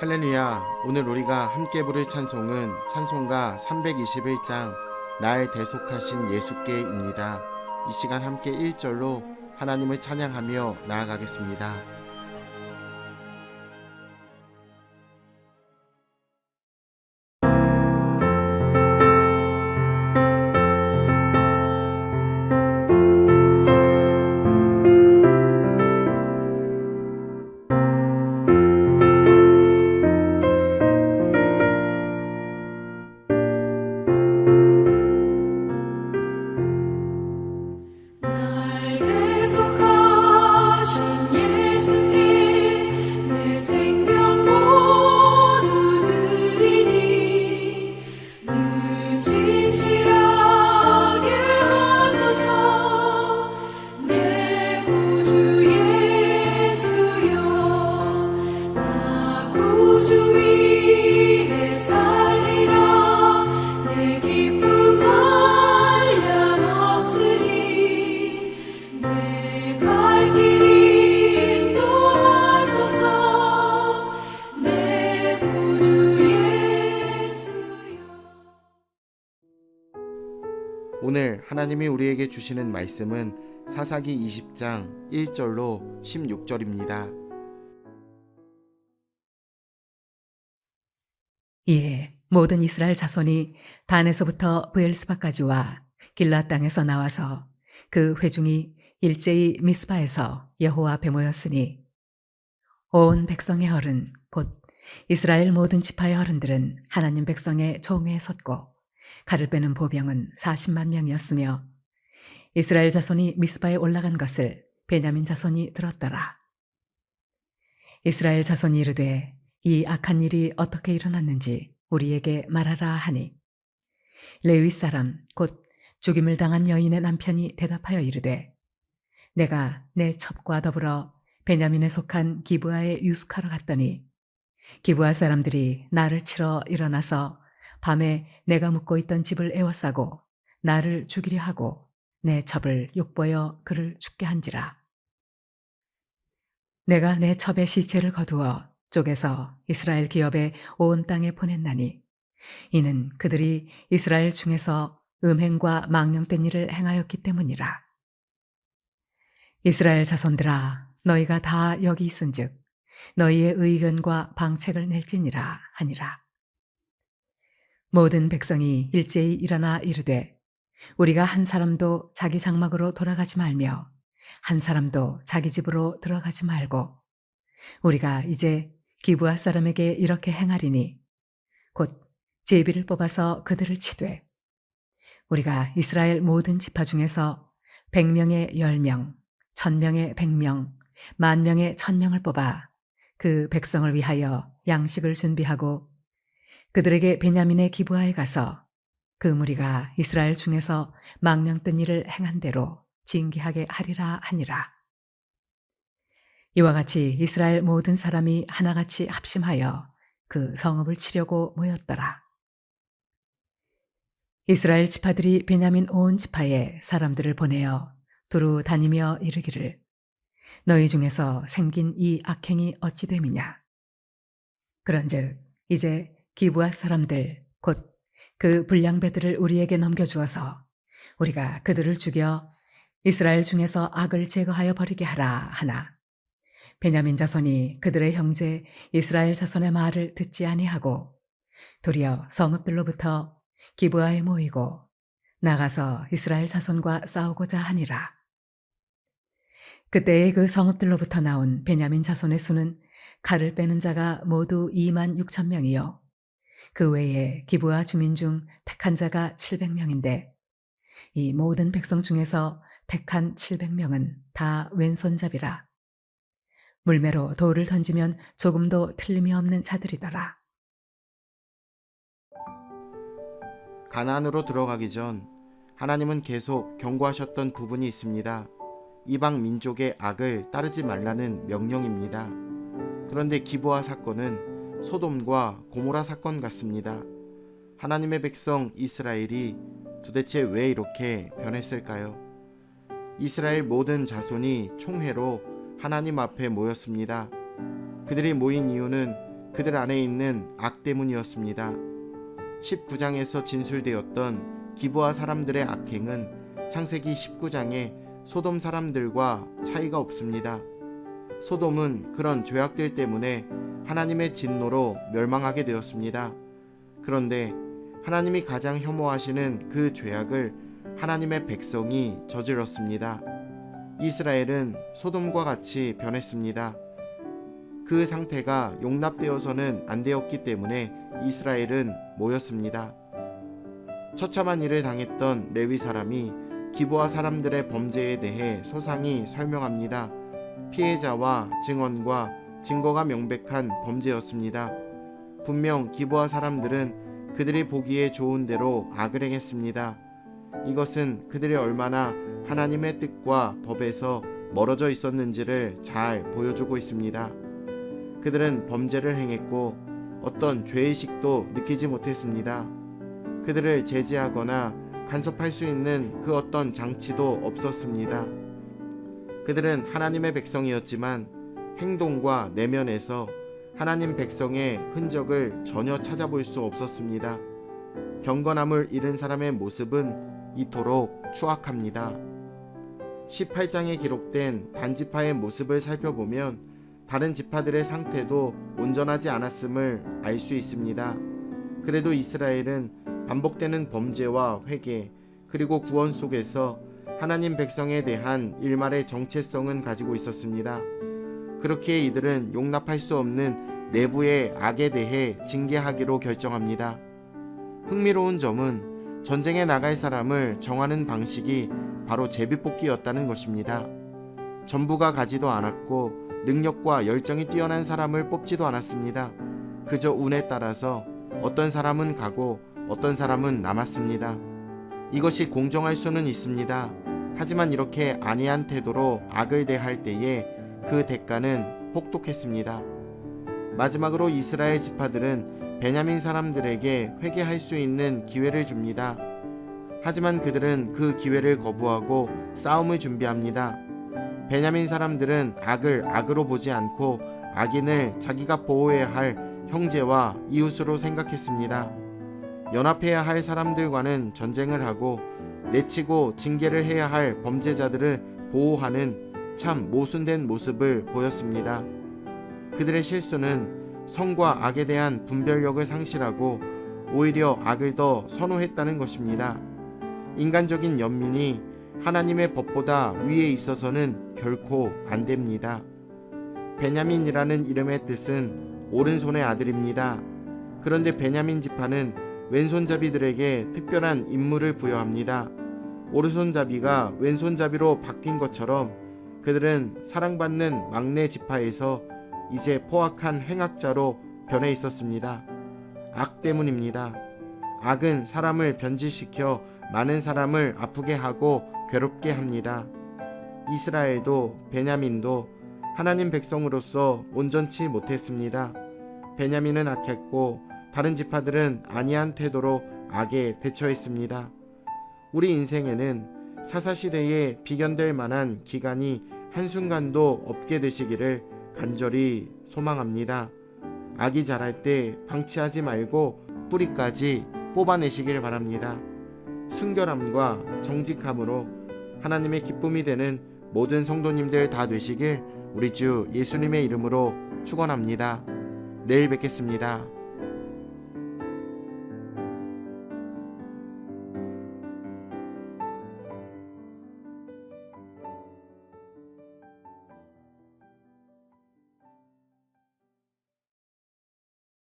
할렐루야. 오늘 우리가 함께 부를 찬송은 찬송가 321장 날 대속하신 예수께입니다. 이 시간 함께 1절로 하나님을 찬양하며 나아가겠습니다. 오늘 하나님이 우리에게 주시는 말씀은 사사기 20장 1절로 16절입니다. 이에 모든 이스라엘 자손이 단에서부터 브엘스바까지와 길라 땅에서 나와서 그 회중이 일제히 미스바에서 여호와 앞에 모였으니 온 백성의 어른 곧 이스라엘 모든 지파의 어른들은 하나님 백성의 총회에 섰고 칼을 빼는 보병은 40만 명이었으며 이스라엘 자손이 미스바에 올라간 것을 베냐민 자손이 들었더라. 이스라엘 자손이 이르되 이 악한 일이 어떻게 일어났는지 우리에게 말하라 하니 레위 사람 곧 죽임을 당한 여인의 남편이 대답하여 이르되 내가 내 첩과 더불어 베냐민에 속한 기브아에 유숙하러 갔더니 기브아 사람들이 나를 치러 일어나서 밤에 내가 묵고 있던 집을 에워싸고 나를 죽이려 하고 내 첩을 욕보여 그를 죽게 한지라 내가 내 첩의 시체를 거두어 쪼개서 이스라엘 기업의 온 땅에 보냈나니 이는 그들이 이스라엘 중에서 음행과 망령된 일을 행하였기 때문이라. 이스라엘 자손들아 너희가 다 여기 있은즉 너희의 의견과 방책을 낼지니라 하니라. 모든 백성이 일제히 일어나 이르되 우리가 한 사람도 자기 장막으로 돌아가지 말며 한 사람도 자기 집으로 들어가지 말고 우리가 이제 기부아 사람에게 이렇게 행하리니 곧 제비를 뽑아서 그들을 치되 우리가 이스라엘 모든 지파 중에서 백명의 열명, 천명의 백명, 만명의 천명을 뽑아 그 백성을 위하여 양식을 준비하고 그들에게 베냐민의 기부하에 가서 그 무리가 이스라엘 중에서 망령된 일을 행한 대로 징계하게 하리라 하니라. 이와 같이 이스라엘 모든 사람이 하나같이 합심하여 그 성읍을 치려고 모였더라. 이스라엘 지파들이 베냐민 온 지파에 사람들을 보내어 두루 다니며 이르기를 너희 중에서 생긴 이 악행이 어찌 됨이냐 그런즉 이제 기부할 사람들 곧 그 불량배들을 우리에게 넘겨주어서 우리가 그들을 죽여 이스라엘 중에서 악을 제거하여 버리게 하라 하나 베냐민 자손이 그들의 형제 이스라엘 자손의 말을 듣지 아니하고 도리어 성읍들로부터 기브아에 모이고 나가서 이스라엘 자손과 싸우고자 하니라. 그때의 그 성읍들로부터 나온 베냐민 자손의 수는 칼을 빼는 자가 모두 2만 6천 명이요. 그 외에 기브아 주민 중 택한 자가 700명인데 이 모든 백성 중에서 택한 700명은 다 왼손잡이라. 물매로 돌을 던지면 조금도 틀림이 없는 자들이더라. 가나안으로 들어가기 전 하나님은 계속 경고하셨던 부분이 있습니다. 이방 민족의 악을 따르지 말라는 명령입니다. 그런데 기부아 사건은 소돔과 고모라 사건 같습니다. 하나님의 백성 이스라엘이 도대체 왜 이렇게 변했을까요? 이스라엘 모든 자손이 총회로 하나님 앞에 모였습니다. 그들이 모인 이유는 그들 안에 있는 악 때문이었습니다. 19장에서 진술되었던 기부와 사람들의 악행은 창세기 19장의 소돔 사람들과 차이가 없습니다. 소돔은 그런 죄악들 때문에 하나님의 진노로 멸망하게 되었습니다. 그런데 하나님이 가장 혐오하시는 그 죄악을 하나님의 백성이 저질렀습니다. 이스라엘은 소돔과 같이 변했습니다. 그 상태가 용납되어서는 안 되었기 때문에 이스라엘은 모였습니다. 처참한 일을 당했던 레위 사람이 기부와 사람들의 범죄에 대해 소상히 설명합니다. 피해자와 증언과 증거가 명백한 범죄였습니다. 분명 기부와 사람들은 그들이 보기에 좋은 대로 악을 행했습니다. 이것은 그들이 얼마나 하나님의 뜻과 법에서 멀어져 있었는지를 잘 보여주고 있습니다. 그들은 범죄를 행했고 어떤 죄의식도 느끼지 못했습니다. 그들을 제지하거나 간섭할 수 있는 그 어떤 장치도 없었습니다. 그들은 하나님의 백성이었지만 행동과 내면에서 하나님 백성의 흔적을 전혀 찾아볼 수 없었습니다. 경건함을 잃은 사람의 모습은 이토록 추악합니다. 18장에 기록된 단지파의 모습을 살펴보면 다른 지파들의 상태도 온전하지 않았음을 알 수 있습니다. 그래도 이스라엘은 반복되는 범죄와 회개 그리고 구원 속에서 하나님 백성에 대한 일말의 정체성은 가지고 있었습니다. 그렇기에 이들은 용납할 수 없는 내부의 악에 대해 징계하기로 결정합니다. 흥미로운 점은 전쟁에 나갈 사람을 정하는 방식이 바로 제비뽑기였다는 것입니다. 전부가 가지도 않았고 능력과 열정이 뛰어난 사람을 뽑지도 않았습니다. 그저 운에 따라서 어떤 사람은 가고 어떤 사람은 남았습니다. 이것이 공정할 수는 있습니다. 하지만 이렇게 안이한 태도로 악을 대할 때에 그 대가는 혹독했습니다. 마지막으로 이스라엘 지파들은 베냐민 사람들에게 회개할 수 있는 기회를 줍니다. 하지만 그들은 그 기회를 거부하고 싸움을 준비합니다. 베냐민 사람들은 악을 악으로 보지 않고 악인을 자기가 보호해야 할 형제와 이웃으로 생각했습니다. 연합해야 할 사람들과는 전쟁을 하고 내치고 징계를 해야 할 범죄자들을 보호하는 참 모순된 모습을 보였습니다. 그들의 실수는 성과 악에 대한 분별력을 상실하고 오히려 악을 더 선호했다는 것입니다. 인간적인 연민이 하나님의 법보다 위에 있어서는 결코 안 됩니다. 베냐민이라는 이름의 뜻은 오른손의 아들입니다. 그런데 베냐민 지파는 왼손잡이들에게 특별한 임무를 부여합니다. 오른손잡이가 왼손잡이로 바뀐 것처럼 그들은 사랑받는 막내 지파에서 이제 포악한 행악자로 변해 있었습니다. 악 때문입니다. 악은 사람을 변질시켜 많은 사람을 아프게 하고 괴롭게 합니다. 이스라엘도 베냐민도 하나님 백성으로서 온전치 못했습니다. 베냐민은 악했고 다른 지파들은 안이한 태도로 악에 대처했습니다. 우리 인생에는 사사시대에 비견될 만한 기간이 한순간도 없게 되시기를 간절히 소망합니다. 악이 자랄 때 방치하지 말고 뿌리까지 뽑아내시길 바랍니다. 순결함과 정직함으로 하나님의 기쁨이 되는 모든 성도님들 다 되시길 우리 주 예수님의 이름으로 축원합니다. 내일 뵙겠습니다.